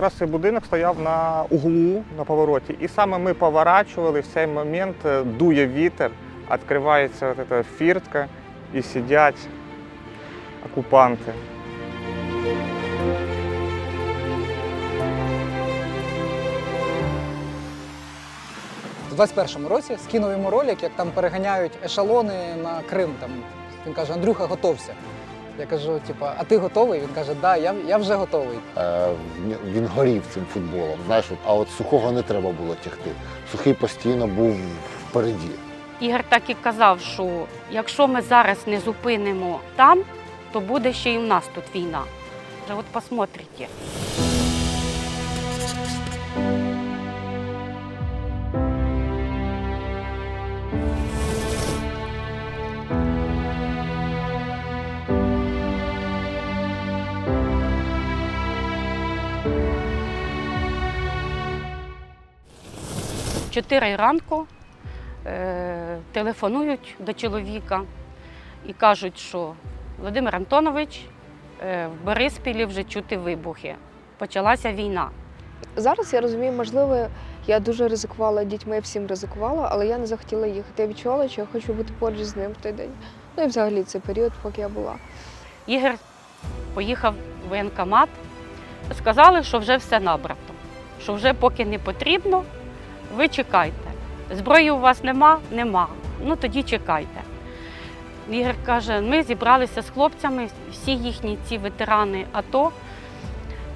якраз цей будинок стояв на углу на повороті. І саме ми поворачували в цей момент е, дує вітер, відкривається эта фіртка і сидять окупанти. У 21-му році скинув йому ролик, як там переганяють ешелони на Крим. Там він каже: Андрюха, готовся. Я кажу, типа, а ти готовий? Він каже, да, я, я вже готовий. Е, він- горів цим футболом. Знаєш, а от сухого не треба було тягти. Сухий постійно був впереді. Ігор так і казав, що якщо ми зараз не зупинимо там, то буде ще і в нас тут війна. Вже от посмотрите. Чотири ранку е, телефонують до чоловіка і кажуть, що Володимир Антонович е, в Бориспілі вже чути вибухи. Почалася війна. Зараз я розумію, можливо, я дуже ризикувала дітьми, всім ризикувала, але я не захотіла їхати. Я відчувала, що я хочу бути поруч з ним в той день. Ну і взагалі цей період, поки я була. Ігор поїхав в воєнкомат, сказали, що вже все набрато, що вже поки не потрібно, ви чекайте. Зброї у вас нема? Нема. Ну тоді чекайте. Ігор каже, ми зібралися з хлопцями, всі їхні ці ветерани АТО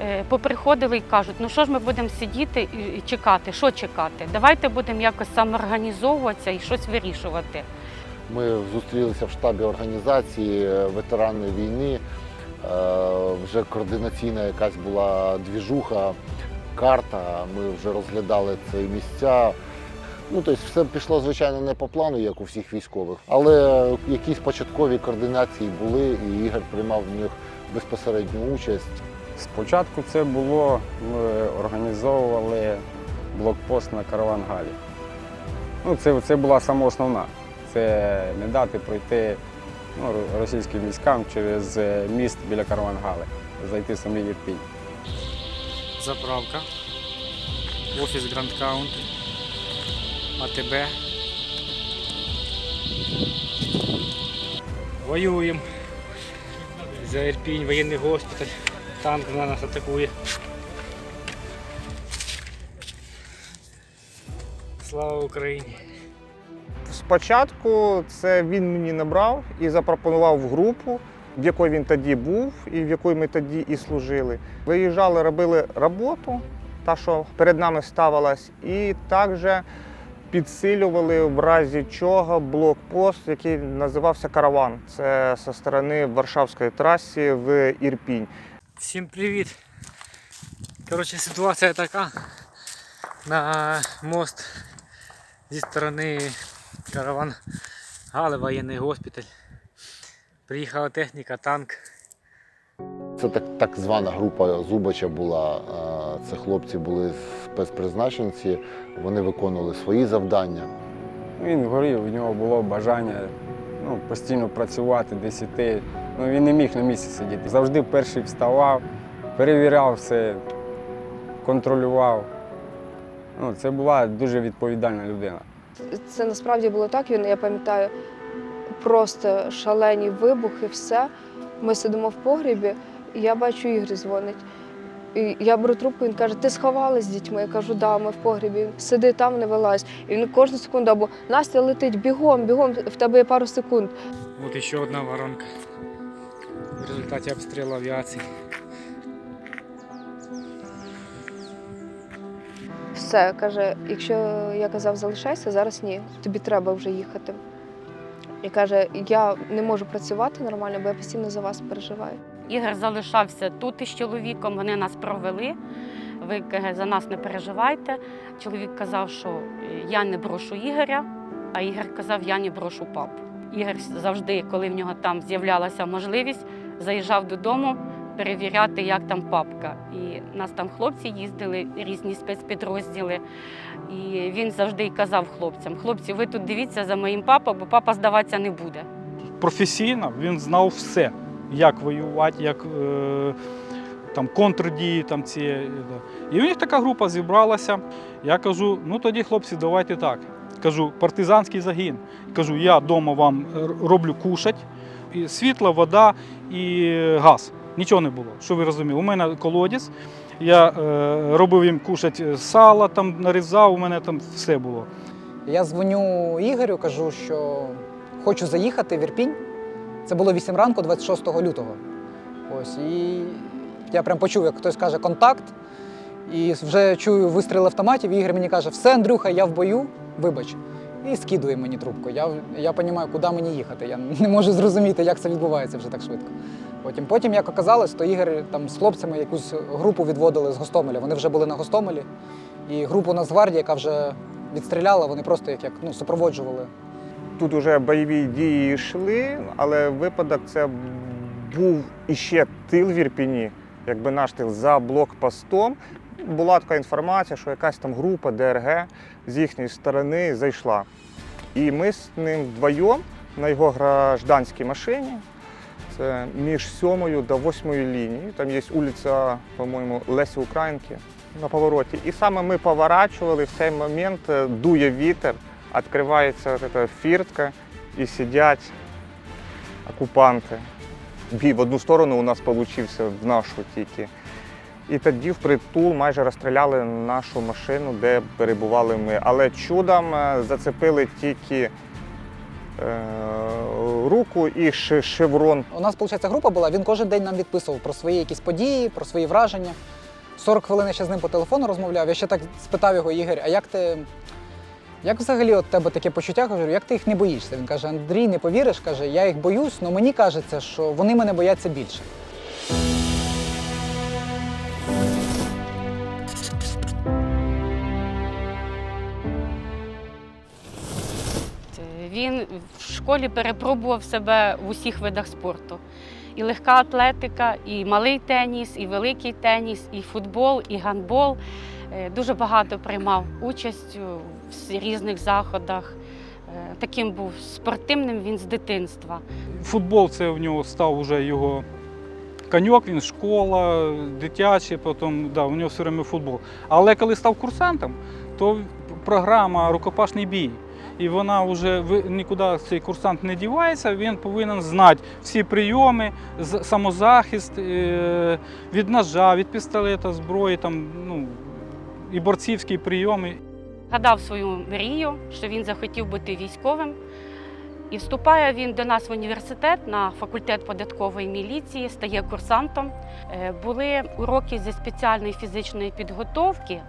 е, поприходили і кажуть, ну що ж ми будемо сидіти і чекати, що чекати? Давайте будемо якось самоорганізовуватися і щось вирішувати. Ми зустрілися в штабі організації е, ветерани війни. Е, Вже координаційна якась була двіжуха, карта. Ми вже розглядали ці місця. Ну, тобто все пішло, звичайно, не по плану, як у всіх військових, але якісь початкові координації були, і Ігор приймав в них безпосередню участь. Спочатку це було, ми організовували блокпост на Каравангалі. Ну, це, це була сама основна. Це не дати пройти ну, російським військам через е, міст біля Каравангали, зайти в самий Єрпінь. Заправка. Офіс Гранд Каунт. АТБ. Воюємо. За Ірпінь, воєнний госпіталь. Танк на нас атакує. Слава Україні! Спочатку це він мені набрав і запропонував в групу, в якій він тоді був і в якій ми тоді і служили. Виїжджали, робили роботу, та, що перед нами ставилась, і також підсилювали в разі чого блокпост, який називався Караван. Це зі сторони Варшавської траси в Ірпінь. Всім привіт! Коротше, ситуація така. На мост зі сторони караван Гали, воєнний госпіталь. Приїхала техніка, танк. Це так, так звана група Зубача була. Це хлопці були спецпризначенці, вони виконували свої завдання. Він горів, у нього було бажання ну, постійно працювати, десь іти. Ну, він не міг на місці сидіти. Завжди перший вставав, перевіряв все, контролював. Ну, це була дуже відповідальна людина. Це насправді було так. Він, я пам'ятаю, просто шалені вибухи, все. Ми сидимо в погрібі, і я бачу Ігор дзвонить. І я беру трубку, він каже, ти сховалась з дітьми? Я кажу, да, ми в погрібі. Сиди там, не вилазь. І він кожну секунду або Настя летить, бігом, бігом, в тебе є пару секунд. От ще одна воронка. В результаті обстрілу авіації. Все, каже, якщо я казав, залишайся, зараз ні, тобі треба вже їхати. І каже, я не можу працювати нормально, бо я постійно за вас переживаю. Ігор залишався тут із чоловіком, вони нас провели. Ви каже, за нас не переживайте. Чоловік казав, що я не брошу Ігоря, а Ігор казав, я не брошу папу. Ігор завжди, коли в нього там з'являлася можливість, заїжджав додому перевіряти, як там папка. І нас там хлопці їздили, різні спецпідрозділи. І він завжди казав хлопцям: хлопці, ви тут дивіться за моїм папою, бо папа здаватися не буде. професійно він знав все, як воювати, як е, там контрдії. Там ці. е. І у них така група зібралася. Я кажу: ну тоді, хлопці, давайте так. Кажу, партизанський загін. Кажу, я вдома вам е, роблю кушать, і світла, вода і газ. Нічого не було. Що ви розумієте? У мене колодязь. Я е, робив їм кушать сало, там нарізав, у мене там все було. Я дзвоню Ігорю, кажу, що хочу заїхати в Ірпінь. Це було 8 ранку, 26 лютого. Ось, і я прям почув, як хтось каже контакт. І вже чую вистріл автоматів, і Ігор мені каже, все, Андрюха, я в бою, вибач. І скидує мені трубку. Я, я розумію, куди мені їхати. Я не можу зрозуміти, як це відбувається вже так швидко. Потім, потім як оказалось, то Ігор там з хлопцями якусь групу відводили з Гостомеля. Вони вже були на Гостомелі. І групу Нацгвардії, яка вже відстріляла, вони просто їх як ну, супроводжували. Тут вже бойові дії йшли, але випадок це був іще тил в Ірпіні, якби наш тил за блокпостом. Була така інформація, що якась там група ДРГ з їхньої сторони зайшла. І ми з ним вдвоєм на його гражданській машині. Це між сьомою та восьмою лінією. Там є вулиця, по-моєму, Лесі Українки на повороті. І саме ми поворачували в цей момент е, дує вітер, відкривається ця фіртка і сидять окупанти. Бій в одну сторону у нас вийшов, в нашу тільки. І тоді впритул майже розстріляли нашу машину, де перебували ми. Але чудом е, зацепили тільки е, руку і шеврон У нас, виходить, група була, він кожен день нам відписував про свої якісь події, про свої враження. 40 хвилин я ще з ним по телефону розмовляв. Я ще так спитав його, Ігор, а як ти. Як взагалі от тебе таке почуття? Кажу, як ти їх не боїшся? Він каже: Андрій, не повіриш, каже, я їх боюсь, але мені кажеться, що вони мене бояться більше. Він в школі перепробував себе в усіх видах спорту. І легка атлетика, і малий теніс, і великий теніс, і футбол, і гандбол. Е, Дуже багато приймав участь у різних заходах. Е, Таким був спортивним він з дитинства. Футбол це в нього став вже його коньок, він школа, дитячий, потім да, у нього все время футбол. Але коли став курсантом, то програма рукопашний бій. І вона вже нікуди цей курсант не дівається, він повинен знати всі прийоми, самозахист е, від ножа, від пістолета, зброї, там, ну, і борцівські прийоми. Гадав свою мрію, що він захотів бути військовим. І вступає він до нас в університет на факультет податкової міліції, стає курсантом. Е, Були уроки зі спеціальної фізичної підготовки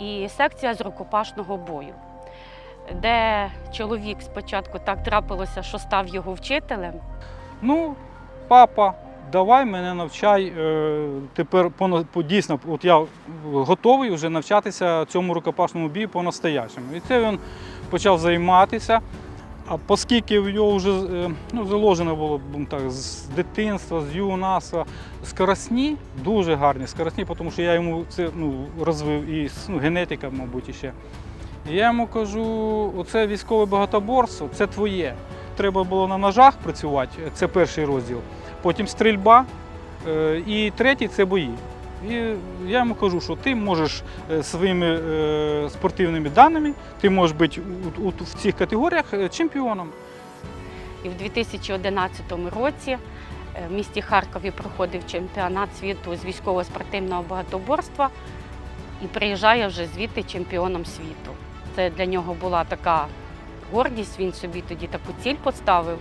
і секція з рукопашного бою, де чоловік спочатку так трапилося, що став його вчителем. Ну, папа, давай мене навчай. е, Тепер дійсно, от я готовий вже навчатися цьому рукопашному бію по-настоящему. І це він почав займатися. А оскільки в його вже е, ну, заложено було так, з дитинства, з юнацтва, скоросні, дуже гарні скоросні, тому що я йому це ну, розвив і ну, генетика, мабуть, іще. Я йому кажу: оце військове багатоборство, це твоє треба було на ножах працювати, це перший розділ. Потім стрільба, е, і третій це бої. І я йому кажу, що ти можеш е, своїми е, спортивними даними, ти можеш бути в цих категоріях чемпіоном. І в 2011 році в місті Харкові проходив чемпіонат світу з військово-спортивного багатоборства і приїжджає вже звідти чемпіоном світу. Це для нього була така гордість, він собі тоді таку ціль поставив.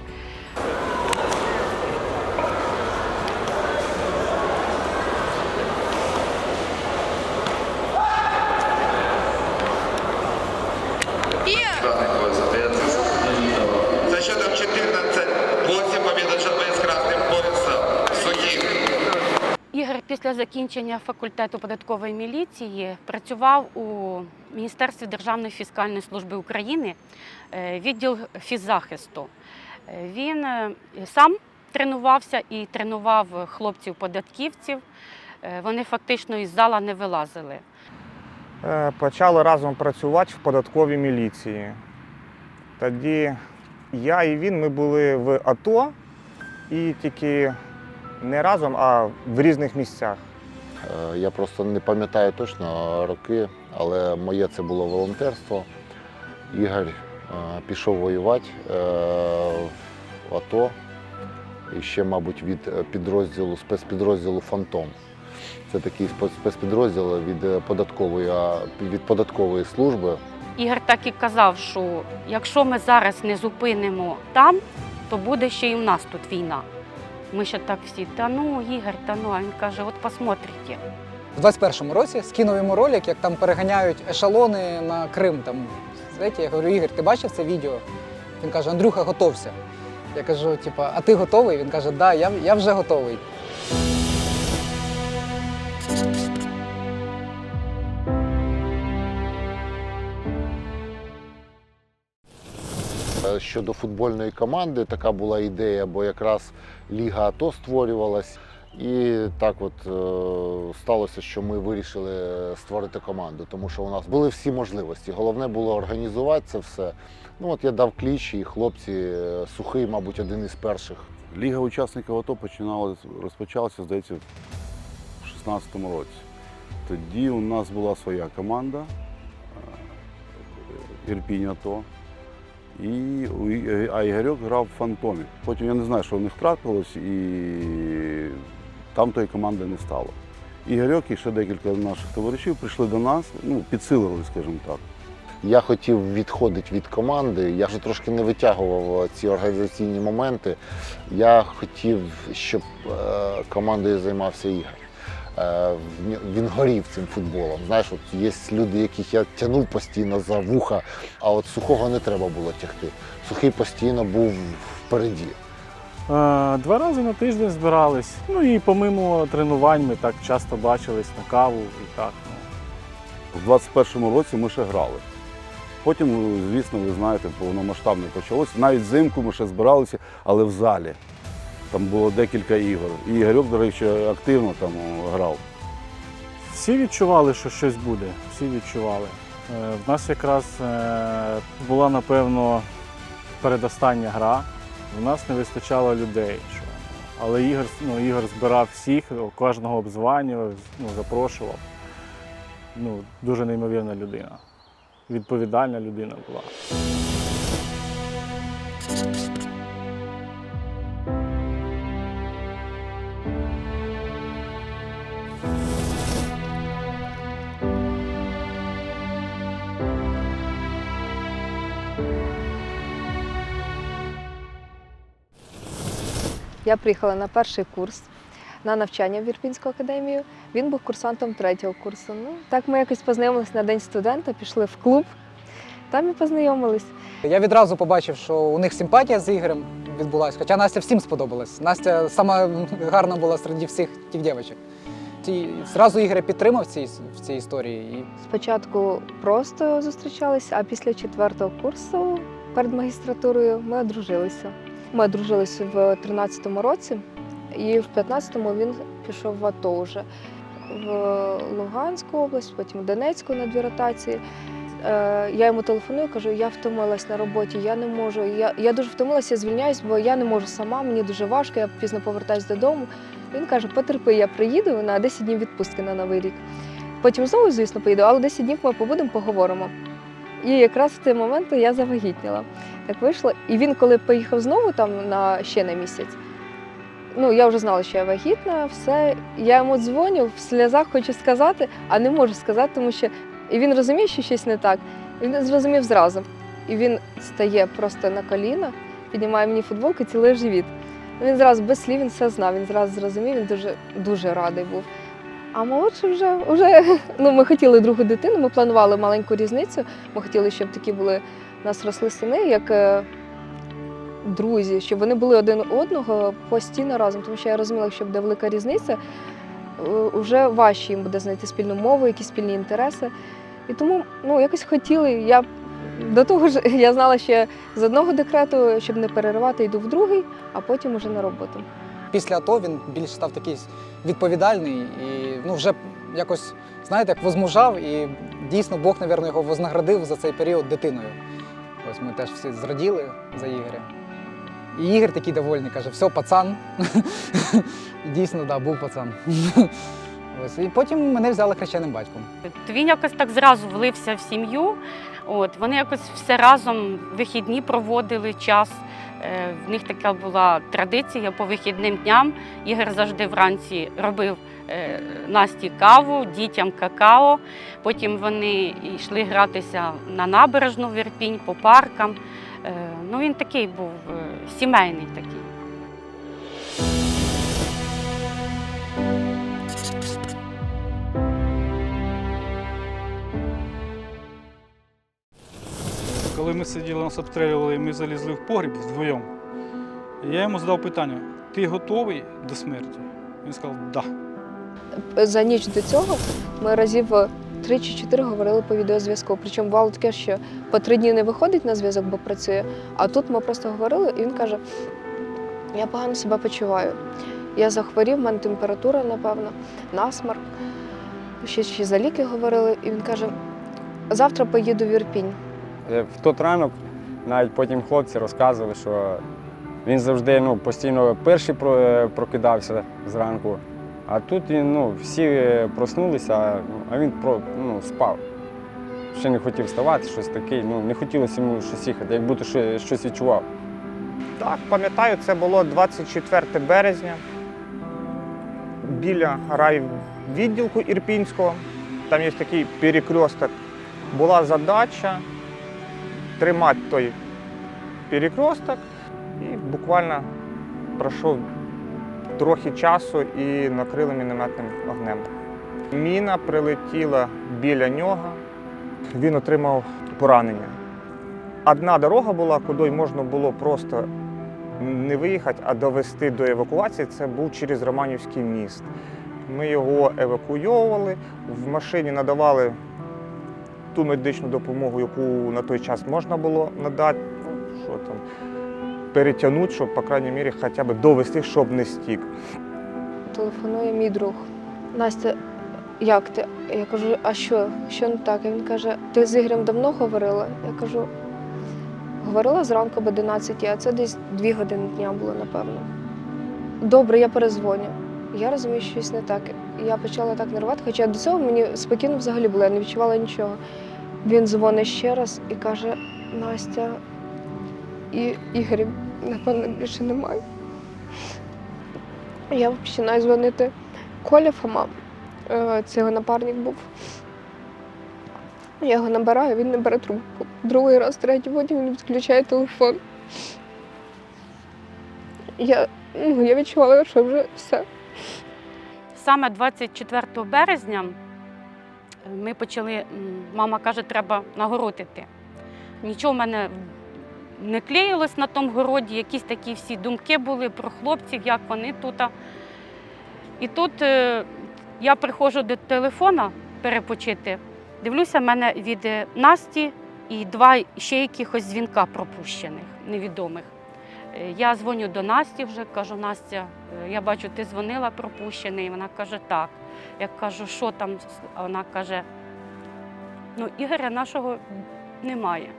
Після закінчення факультету податкової міліції працював у Міністерстві Державної фіскальної служби України, е, відділ фіззахисту. Е, Він е, сам тренувався і тренував хлопців-податківців. Вони фактично із зала не вилазили. Почали разом працювати в податковій міліції. Тоді я і він ми були в АТО і тільки не разом, а в різних місцях. Е, Я просто не пам'ятаю точно роки, але моє це було волонтерство. Ігор е, пішов воювати е, в АТО і ще, мабуть, від підрозділу, спецпідрозділу Фантом. Це такий спец- спецпідрозділ від податкової, від податкової служби. Ігор так і казав, що якщо ми зараз не зупинимо там, то буде ще і в нас тут війна. Ми ще так всі, та ну, Ігор, та ну, а він каже, от посмотрите. У 21-му році скинув йому ролик, як там переганяють ешелони на Крим. Там, знаєте, я говорю, Ігор, ти бачив це відео? Він каже, Андрюха, готовся. Я кажу, типа, а ти готовий? Він каже, да, я, я вже готовий. Щодо футбольної команди, така була ідея, бо якраз Ліга АТО створювалась. І так от е, сталося, що ми вирішили створити команду, тому що у нас були всі можливості. Головне було організувати це все. Ну от я дав кліч, і хлопці е, сухий, мабуть, один із перших. Ліга учасників АТО починалась, розпочалася, здається, в 16-му році. Тоді у нас була своя команда е, Ірпінь АТО. І, а Ігорьок грав в фантомі. Потім я не знаю, що в них трапилось, і там тої команди не стало. Ігорьок і ще декілька наших товаришів прийшли до нас, ну, підсилили, скажімо так. Я хотів відходити від команди. Я вже трошки не витягував ці організаційні моменти. Я хотів, щоб е, командою займався Ігор. Е, Він горів цим футболом. Знаєш, от є люди, яких я тягнув постійно за вуха, а от сухого не треба було тягти. Сухий постійно був впереді. Е, Два рази на тиждень збирались. Ну і помимо тренувань ми так часто бачились на каву і так. Ну. У 21-му році ми ще грали. Потім, ну, звісно, ви знаєте, повномасштабне почалося. Навіть взимку ми ще збиралися, але в залі. Там було декілька ігор. І Ігорьок, до речі, активно там грав. Всі відчували, що щось буде. Всі відчували. Е, В нас якраз е, була, напевно, передостання гра. У нас не вистачало людей. Але Ігор, ну, Ігор збирав всіх, кожного обзванював, ну, запрошував. Ну, дуже неймовірна людина. Відповідальна людина була. Я приїхала на перший курс на навчання в Ірпінську академію. Він був курсантом третього курсу. Ну, так ми якось познайомилися на день студента, пішли в клуб, там і познайомились. Я відразу побачив, що у них симпатія з Ігорем відбулася, хоча Настя всім сподобалась. Настя сама гарна була серед всіх тих дівчат. І зразу Ігоря підтримав цій, в цій історії. І Спочатку просто зустрічалися, а після четвертого курсу перед магістратурою ми одружилися. Ми одружилися в 13-му році, і в 15-му він пішов в АТО вже в Луганську область, потім в Донецьку на дві ротації. Е, Я йому телефоную, кажу, я втомилась на роботі, я не можу. Я, я дуже втомилася, я звільняюсь, бо я не можу сама, мені дуже важко, я пізно повертаюсь додому. Він каже, потерпи, я приїду на 10 днів відпустки на Новий рік. Потім знову, звісно, поїду, але 10 днів ми побудемо, поговоримо. І якраз в той момент я завагітніла. Так вийшло. І він, коли поїхав знову там на ще на місяць, ну я вже знала, що я вагітна, все. Я йому дзвоню, в сльозах хочу сказати, а не можу сказати, тому що і він розуміє, що щось не так. І він зрозумів зразу. І він стає просто на коліна, піднімає мені футболку, цілий живіт. Він зразу без слів він все знав, він зразу зрозумів, він дуже, дуже радий був. А молодший вже, вже ну, ми хотіли другу дитину, ми планували маленьку різницю. Ми хотіли, щоб такі були у нас росли сини, як е, друзі, щоб вони були один одного постійно разом. Тому що я розуміла, якщо буде велика різниця, вже важче їм буде знайти спільну мову, якісь спільні інтереси. І тому ну, якось хотіли. Я до того ж я знала, що з одного декрету, щоб не переривати, йду в другий, а потім уже на роботу. Після АТО він більш став такий відповідальний і ну, вже якось, знаєте, як возмужав, і дійсно Бог, мабуть, його вознаградив за цей період дитиною. Ось ми теж всі зраділи за Ігоря. І Ігор такий довольний, каже, все, пацан. Дійсно, да, був пацан. Ось і потім мене взяли хрещеним батьком. Він якось так зразу влився в сім'ю. От, вони якось все разом вихідні проводили час. Е, В них така була традиція по вихідним дням. Ігор завжди вранці робив е, Насті каву, дітям какао. Потім вони йшли гратися на набережну в Ірпінь по паркам. Е, Ну, він такий був сімейний такий. Коли ми сиділи, нас обстрілювали, і ми залізли в погріб вдвоєм. Я йому задав питання: ти готовий до смерті? Він сказав. Да. За ніч до цього ми разів три чи чотири говорили по відеозв'язку. Причому бувало таке, що по три дні не виходить на зв'язок, бо працює. А тут ми просто говорили, і він каже: я погано себе почуваю. Я захворів, в мене температура, напевно, насморк. Ще, ще за ліки говорили, і він каже: завтра поїду в Ірпінь. Е, В той ранок навіть потім хлопці розказували, що він завжди ну, постійно перший е, прокидався зранку, а тут він, ну, всі е, проснулися, а він про, ну, спав. Ще не хотів вставати, щось таке, ну, не хотілося йому щось їхати, як будто щось відчував. Так, пам'ятаю, це було 24 березня біля райвідділку Ірпінського. Там є такий перекресток. Була задача тримати той перекресток і буквально пройшов трохи часу і накрили мінометним огнем. Міна прилетіла біля нього, він отримав поранення. Одна дорога була, куди можна було просто не виїхати, а довести до евакуації. Це був через Романівський міст. Ми його евакуйовували, в машині надавали ту медичну допомогу, яку на той час можна було надати. Що там, перетягнути, щоб, по крайній мірі, хоча б довести, щоб не стік. Телефонує мій друг. Настя, як ти? Я кажу, а що? Що не так? І він каже, ти з Ігорем давно говорила? Я кажу, говорила зранку об 11, а це десь 2 години дня було, напевно. Добре, я перезвоню. Я розумію, що щось не так. Я почала так нервувати, хоча до цього мені спокійно взагалі було, я не відчувала нічого. Він дзвонить ще раз і каже: Настя, і Ігоря, напевно, більше немає. Я починаю дзвонити Коля Фома. Е, Це його напарник був. Я його набираю, він не бере трубку. Другий раз, третій, потім він відключає телефон. Я, ну, я відчувала, що вже все. Саме 24 березня ми почали, мама каже, треба нагородити. Нічого в мене не клеїлось на тому городі, якісь такі всі думки були про хлопців, як вони тут. І тут е, я приходжу до телефона перепочити, дивлюся, в мене від Насті і два ще якихось дзвінка пропущених, невідомих. Е, Я дзвоню до Насті вже, кажу, Настя, е, я бачу, ти дзвонила пропущений. Вона каже, так. Я кажу, що там? Вона каже, ну, Ігоря нашого немає.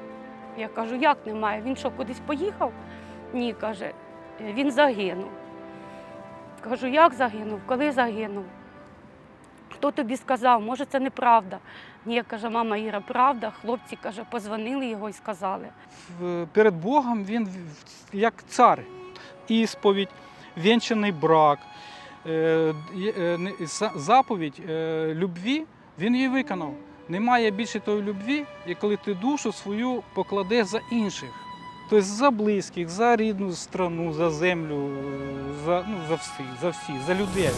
Я кажу, як немає? Він що, кудись поїхав? Ні, каже, «Е, він загинув. Кажу, як загинув? Коли загинув? Хто тобі сказав? Може, це неправда. Ні, каже, мама Іра, правда. Хлопці каже, позвонили його і сказали. Перед Богом він як цар. Ісповідь, вінчаний брак, е, е, заповідь е, любві, він її виконав. Немає більше тої любві, як коли ти душу свою покладеш за інших. Тобто за близьких, за рідну страну, за землю, за, ну, за всіх, за всіх, за людей.